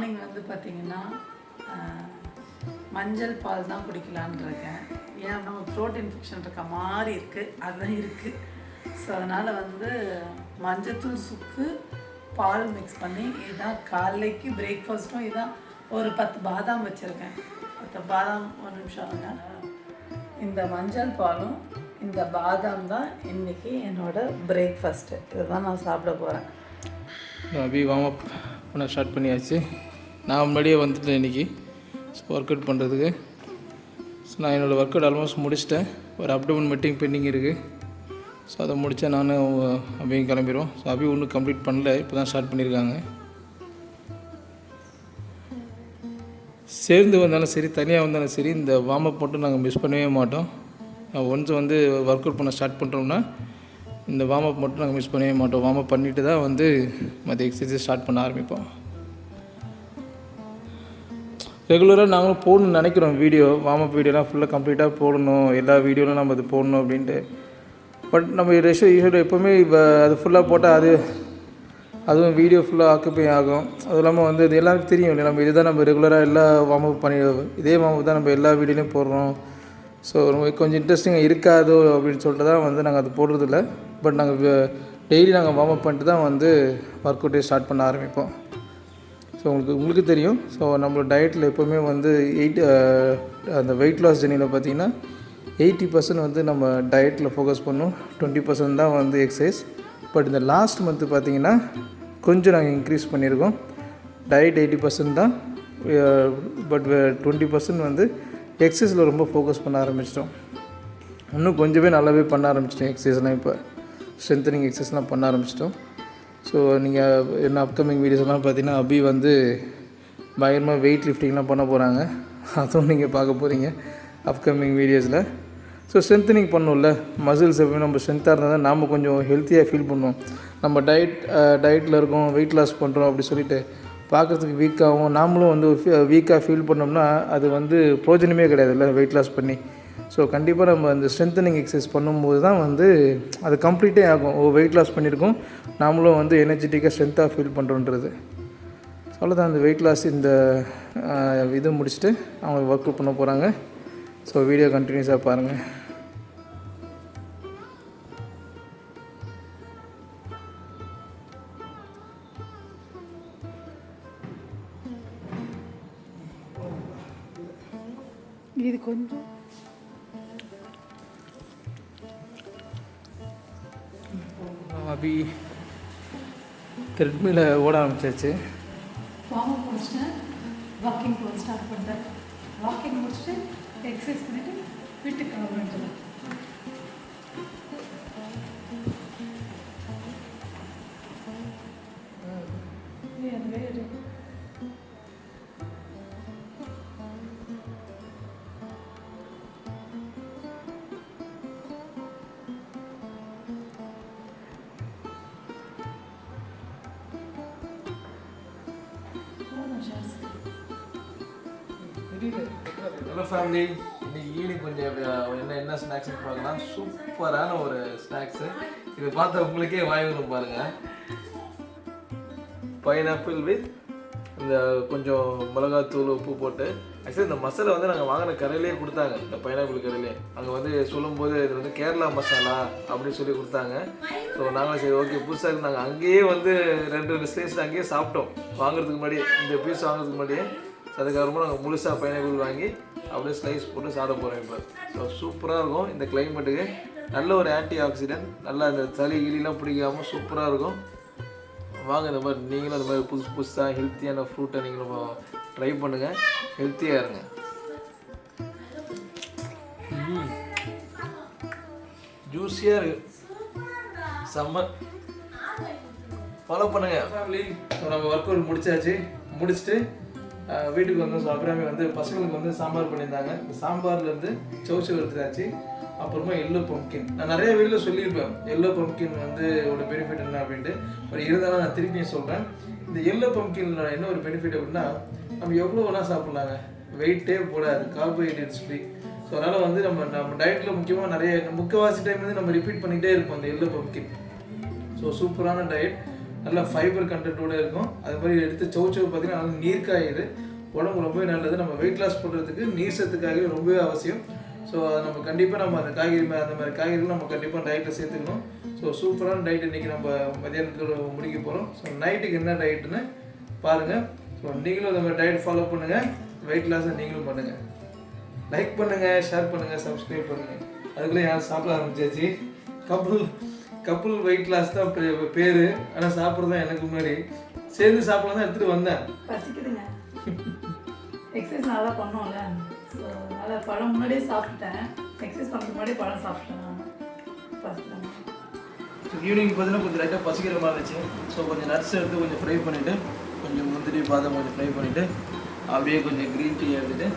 Morning வந்து பார்த்தீங்கன்னா மஞ்சள் பால் தான் குடிக்கலான்னு இருக்கேன் ஏன் நம்ம த்ரோட் இன்ஃபெக்ஷன் இருக்க மாதிரி இருக்குது அதுதான் இருக்குது ஸோ அதனால் வந்து மஞ்சத்தூள் சுக்கு பால் மிக்ஸ் பண்ணி இதுதான் காலைக்கு பிரேக்ஃபாஸ்ட்டும் இதான் ஒரு பத்து பாதாம் வச்சுருக்கேன். பத்து பாதாம் ஒரு நிமிஷம் இந்த மஞ்சள் பாலும் இந்த பாதாம் தான் இன்றைக்கி என்னோடய பிரேக்ஃபாஸ்ட்டு இதுதான் நான் சாப்பிட போகிறேன் அபி வார்ம் அப் பண்ண ஸ்டார்ட் பண்ணியாச்சு. நான் முன்னாடியே வந்துட்டேன் இன்றைக்கி ஸோ ஒர்க் அவுட் பண்ணுறதுக்கு ஸோ நான் என்னோடய ஒர்க் அவுட் ஆல்மோஸ்ட் முடிச்சிட்டேன். ஒரு அப்டமன் மீட்டிங் பெண்டிங் இருக்குது ஸோ அதை முடித்தா நானும் அபியும் கிளம்பிடுவோம் ஸோ அபி ஒன்றும் கம்ப்ளீட் பண்ணல. இப்போ தான் ஸ்டார்ட் பண்ணியிருக்காங்க சேர்ந்து வந்தாலும் சரி தனியாக வந்தாலும் சரி இந்த வார்ம் அப் மட்டும் நாங்கள் மிஸ் பண்ணவே மாட்டோம். ஒன்ஸ் வந்து ஒர்க் அவுட் பண்ண ஸ்டார்ட் பண்ணுறோம்னா இந்த வார்ம் அப் மட்டும் நாங்கள் மிஸ் பண்ணவே மாட்டோம். வார்ம் அப் பண்ணிவிட்டு தான் வந்து மற்ற எக்ஸசைஸ் ஸ்டார்ட் பண்ண ஆரம்பிப்போம். ரெகுலராக நாங்களும் போடணும்னு நினைக்கிறோம். வீடியோ வார்ம் அப் வீடியோலாம் ஃபுல்லாக கம்ப்ளீட்டாக போடணும். எல்லா வீடியோலும் நம்ம அது போடணும் அப்படின்ட்டு. பட் நம்ம ரெஷோ யூஸ்வலாக எப்போவுமே இப்போ அது ஃபுல்லாக போட்டால் அது அதுவும் வீடியோ ஃபுல்லாக ஆக்குப்பை ஆகும். அதுவும் இல்லாமல் வந்து இது எல்லாருக்கும் தெரியும் இல்லையா? நம்ம இதுதான் நம்ம ரெகுலராக எல்லா வார்ம் அப் பண்ணி இதே வார்ம் அப் தான் நம்ம எல்லா வீடியோலையும் போடுறோம். ஸோ ரொம்ப கொஞ்சம் இன்ட்ரெஸ்டிங்காக இருக்காதோ அப்படின்னு சொல்லிட்டு தான் வந்து நாங்கள் அது போடுறதில்ல. பட் நாங்கள் டெய்லி நாங்கள் வார்ம் அப் பண்ணிட்டு தான் வந்து ஒர்க் அவுட்டே ஸ்டார்ட் பண்ண ஆரம்பிப்போம். ஸோ உங்களுக்கு உங்களுக்கு தெரியும். ஸோ நம்மளோட டயட்டில் எப்போவுமே வந்து எயிட் uh, அந்த வெயிட் லாஸ் ஜெர்னியில் பார்த்தீங்கன்னா எயிட்டி பர்சன்ட் வந்து நம்ம டயட்டில் ஃபோக்கஸ் பண்ணும். டுவெண்ட்டி பர்சன்ட் தான் வந்து எக்ஸசைஸ் பட் இந்த லாஸ்ட் மந்த்து பார்த்தீங்கன்னா கொஞ்சம் நாங்கள் இன்க்ரீஸ் பண்ணியிருக்கோம் டயட் எயிட்டி பர்சன்ட் தான். பட் டுவெண்ட்டி பர்சன்ட் வந்து எக்ஸசைஸில் ரொம்ப ஃபோக்கஸ் பண்ண ஆரம்பிச்சிட்டோம். இன்னும் கொஞ்சமே நல்லாவே பண்ண ஆரம்பிச்சிட்டோம் எக்ஸசைஸ்லாம் இப்போ. ஸ்ட்ரென்த்தனிங் எக்ஸசைஸ்லாம் பண்ண ஆரம்பிச்சிட்டோம். ஸோ நீங்கள் என்ன அப்கமிங் வீடியோஸ்லாம் பார்த்தீங்கன்னா அபி வந்து பயங்கரமாக வெயிட் லிஃப்டிங்லாம் பண்ண போகிறாங்க அதுவும் நீங்கள் பார்க்க போகிறீங்க அப்கமிங் வீடியோஸில் ஸோ ஸ்ட்ரென்த்தனிங் பண்ணும்ல. மசில்ஸ் எப்பவுமே நம்ம ஸ்ட்ரென்த்தாக இருந்தால் தான் நாம் கொஞ்சம் ஹெல்த்தியாக ஃபீல் பண்ணுவோம். நம்ம டயட் டயட்டில் இருக்கோம் வெயிட் லாஸ் பண்ணுறோம் அப்படி சொல்லிட்டு பார்க்குறதுக்கு வீக்காகவும் நாமளும் வந்து வீக்காக ஃபீல் பண்ணோம்னா அது வந்து பிரோஜனமே கிடையாதுல்ல வெயிட் லாஸ் பண்ணி. ஸோ கண்டிப்பாக நம்ம அந்த ஸ்ட்ரென்த்தனிங் எக்ஸசைஸ் பண்ணும்போது தான் வந்து அது கம்ப்ளீட்டே ஆகும். ஓ வெயிட் லாஸ் பண்ணியிருக்கோம். நாமளும் வந்து எனர்ஜெட்டிக்காக ஸ்ட்ரென்த்தாக ஃபீல் பண்ணுறோன்றது அவ்வளோதான் அந்த வெயிட் லாஸ் இந்த இது முடிச்சுட்டு அவங்க ஒர்க் அவுட் பண்ண போகிறாங்க ஸோ வீடியோ கண்டினியூஸாக பாருங்கள் இது கொஞ்சம் அபி த்ரெட்மில் ஓட ஆரம்பிச்சாச்சு. வார்ம் அப் முடிச்சிட்டேன் வாக்கிங் போக ஸ்டார்ட் பண்ணிட்டேன். வாக்கிங் முடிச்சுட்டு எக்ஸசைஸ் பண்ணிவிட்டு வீட்டுக்கு கிளம்பிட்டு ஹலோ ஃபேமிலி இன்னைக்கு ஈவினிங் கொஞ்சம் என்ன என்ன ஸ்நாக்ஸ் பார்க்கலாம். சூப்பரான ஒரு ஸ்நாக்ஸு இது பார்த்தா உங்களுக்கே வாய் வரும் பாருங்க. பைனாப்பிள் வித் இந்த கொஞ்சம் மிளகாத்தூள் உப்பு போட்டு ஆக்சுவலி இந்த மசாலா வந்து நாங்கள் வாங்கின கரையிலே கொடுத்தாங்க. இந்த பைனாப்பிள் கரையிலே அங்கே வந்து சொல்லும்போது இது வந்து கேரளா மசாலா அப்படின்னு சொல்லி கொடுத்தாங்க. ஸோ நாங்களும் சரி ஓகே புதுசாக நாங்கள் அங்கேயே வந்து ரெண்டு ரெண்டு ஸ்டேஷன் அங்கேயே சாப்பிட்டோம். வாங்குறதுக்கு முன்னாடியே இந்த பீஸ் வாங்குறதுக்கு முன்னாடியே அதுக்கப்புறமா நாங்கள் முழுசாக பைனாப்பிள் வாங்கி அப்படியே ஸ்லைஸ் போட்டு சாப்பிட போகிறோம் இப்போ. ஸோ சூப்பராக இருக்கும் இந்த கிளைமேட்டுக்கு நல்ல ஒரு ஆன்டி ஆக்சிடென்ட் நல்லா இந்த சளி கிளிலாம் பிடிக்காமல் சூப்பராக இருக்கும். வாங்க இந்த மாதிரி நீங்களும் இந்த மாதிரி புதுசு புதுசாக ஹெல்த்தியான ஃப்ரூட்டை நீங்களும் ட்ரை பண்ணுங்கள் ஹெல்த்தியாக இருங்க. ஜூஸியாக இருக்கு. செம்ம. ஃபாலோ பண்ணுங்க. ஃபேமிலி நம்ம ஒர்க் அவுட் முடிச்சாச்சு. முடிச்சுட்டு வீட்டுக்கு வந்து அப்புறமே வந்து பசங்களுக்கு வந்து சாம்பார் பண்ணியிருந்தாங்க. இந்த சாம்பார்லேருந்து சவுச்சு எடுத்துட்டாச்சு. அப்புறமா எல்லோ பம்கின் நான் நிறைய வீட்டில் சொல்லியிருப்பேன். எல்லோ பம்கின் வந்து ஒரு பெனிஃபிட் என்ன அப்படின்ட்டு. ஒரு இருந்தாலும் நான் திருப்பியும் சொல்கிறேன் இந்த எல்லோ பம்கின்ல என்ன ஒரு பெனிஃபிட் அப்படின்னா நம்ம எவ்வளோ வேணால் சாப்பிட்லாங்க. வெயிட்டே போடாது. கார்போஹைட்ரேட்ஸ் ஃப்ரீ ஸோ அதனால் வந்து நம்ம நம்ம டயட்டில் முக்கியமாக நிறைய முக்கால்வாசி டைம் வந்து நம்ம ரிப்பீட் பண்ணிகிட்டே இருப்போம் அந்த எல்லோ பம்கின் ஸோ சூப்பரான டயட் நல்லா ஃபைபர் கண்டென்ட்டோடு இருக்கும். அது மாதிரி எடுத்து சவுச்சவு பார்த்தீங்கன்னா நல்லா நீர்க்காயிரு உடம்பு ரொம்பவே நல்லது. நம்ம வெயிட் லாஸ் பண்ணுறதுக்கு நீர் சத்துக்காகவே ரொம்பவே அவசியம். ஸோ அதை நம்ம கண்டிப்பாக நம்ம அந்த காய்கறி அந்த மாதிரி காய்கறிகள் நம்ம கண்டிப்பாக டயட்டில் சேர்த்துக்கணும். ஸோ சூப்பரான டயட் இன்றைக்கி நம்ம மதியானத்தில் முடிக்க போகிறோம் ஸோ நைட்டுக்கு என்ன டயட்டுன்னு பாருங்கள் ஸோ நீங்களும் அந்த மாதிரி டயட் ஃபாலோ பண்ணுங்கள் வெயிட் லாஸை நீங்களும் பண்ணுங்கள் லைக் பண்ணுங்கள் ஷேர் பண்ணுங்கள் சப்ஸ்கிரைப் பண்ணுங்கள் அதுக்குள்ளே யாரும் சாப்பிட ஆரம்பிச்சாச்சு. கப்புள் கப்புள் வெயிட் லாஸ் தான் பே- ஆனால் சாப்பிட்றது தான் எனக்கு முன்னாடி. சேர்ந்து சாப்பிட தான் எடுத்துகிட்டு வந்தேன். பசிக்குதுங்க. எக்ஸசைஸ் நல்லா பண்ணோம்ல ஸோ அதனால் பழம் முன்னாடியே சாப்பிட்டேன். எக்ஸசைஸ் பண்ணுறதுக்கு முன்னாடியே பழம் சாப்பிட்டேன் நான். ஸோ ஈவினிங் பார்த்தீங்கன்னா கொஞ்சம் லைட்டாக பசிக்கிற மாதிரி இருந்துச்சு. ஸோ கொஞ்சம் நட்ஸ் எடுத்து கொஞ்சம் ஃப்ரை பண்ணிவிட்டு கொஞ்சம் முந்திரி பாதாம் கொஞ்சம் ஃப்ரை பண்ணிவிட்டு அப்படியே கொஞ்சம் க்ரீன் டீ எடுத்துகிட்டு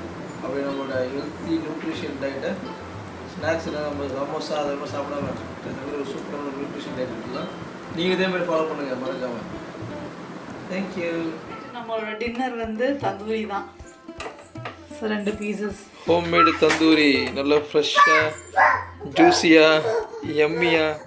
அப்படியே நம்மளோட ஹெல்த்தி நியூட்ரிஷன் டயட்டை ஸ்நாக்ஸில் நம்ம சமோசா சாப்பிடாம இந்த மாதிரி ஒரு சூப்பரான நியூட்ரிஷன் டயட் எடுத்துக்கலாம். நீங்கள் இதே மாதிரி ஃபாலோ பண்ணுங்கள் மறக்காமல் தேங்க்யூ நம்மளோட டின்னர் வந்து தந்தூரி தான். ரெண்டு பீசஸ் ஹோம்மேடு தந்தூரி நல்லா ஃப்ரெஷ்ஷாக ஜூஸியாக எம்மியாக